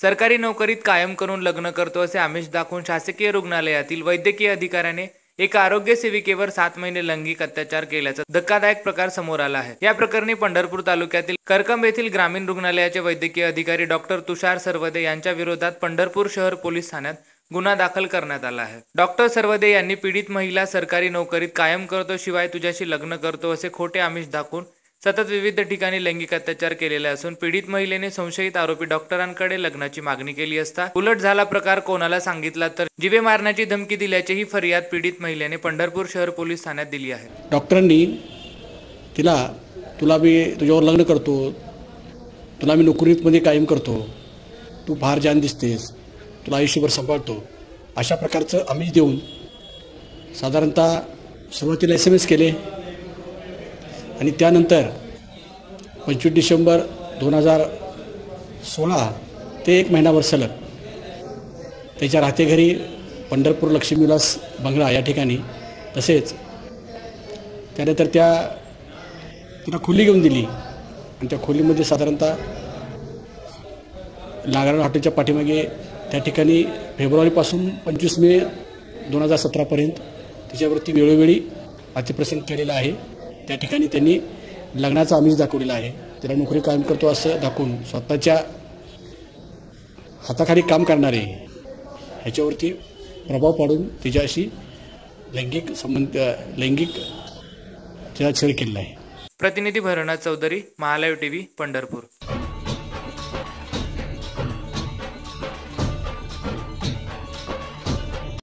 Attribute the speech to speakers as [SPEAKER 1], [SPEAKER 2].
[SPEAKER 1] सरकारी नोकरीत कायम करून लग्न करतो असे आमिष दाखवून शासकीय रुग्णालयातील वैद्यकीय अधिकाऱ्याने एका आरोग्य सेविकेवर सात महिने लैंगिक अत्याचार केल्याचा धक्कादायक प्रकार समोर आला आहे. या प्रकरणी पंढरपूर तालुक्यातील करकंब येथील ग्रामीण रुग्णालयाचे वैद्यकीय अधिकारी डॉक्टर तुषार सरवदे यांच्या विरोधात पंढरपूर शहर पोलीस ठाण्यात गुन्हा दाखल करण्यात आला आहे. डॉक्टर सर्वदे यांनी पीडित महिला सरकारी नोकरीत कायम करतो शिवाय तुझ्याशी लग्न करतो असे खोटे आमिष दाखवून सतत विविध ठिकाणी लैंगिक अत्याचार केलेले असून पीडित महिलेने संशयित आरोपी डॉक्टरांकडे लग्नाची मागणी केली असता उलट झाला प्रकार कोणाला सांगितला तर जिवे मारण्याची धमकी दिल्याचीही फरियाद पीडित महिलेने पंढरपूर शहर पोलीस ठाण्यात दिली आहे.
[SPEAKER 2] डॉक्टरांनी तिला तुला मी तुझ्यावर लग्न करतो तुला मी नोकरीमध्ये म्हणजे कायम करतो तू फार जान दिसतेस. तुला आयुष्यभर सांभाळतो. अशा प्रकारचं आमिष देऊन साधारणतः सुरुवातीला एस एम एस केले. आणि त्यानंतर पंचवीस डिसेंबर दोन हजार सोळा ते एक महिनाभर सलग त्याच्या राहते घरी पंढरपूर लक्ष्मीविलास बंगला या ठिकाणी. तसेच त्यानंतर त्या तिला खोली घेऊन दिली. आणि त्या खोलीमध्ये साधारणतः नागराळ हॉटेलच्या पाठीमागे त्या ठिकाणी फेब्रुवारीपासून पंचवीस मे दोन हजार सतरापर्यंत तिच्यावरती वेळोवेळी अतिप्रसंग केलेला आहे. त्या ठिकाणी त्यांनी लग्नाचा आमिष दाखवलेला आहे. तिला नोकरी कायम करतो असं दाखवून स्वतःच्या हाताखाली काम करणारे ह्याच्यावरती प्रभाव पाडून तिच्याशी लैंगिक संबंध लैंगिक तिला केलेला आहे.
[SPEAKER 1] प्रतिनिधी भरणा चौधरी महालाईव्ह टीव्ही पंढरपूर.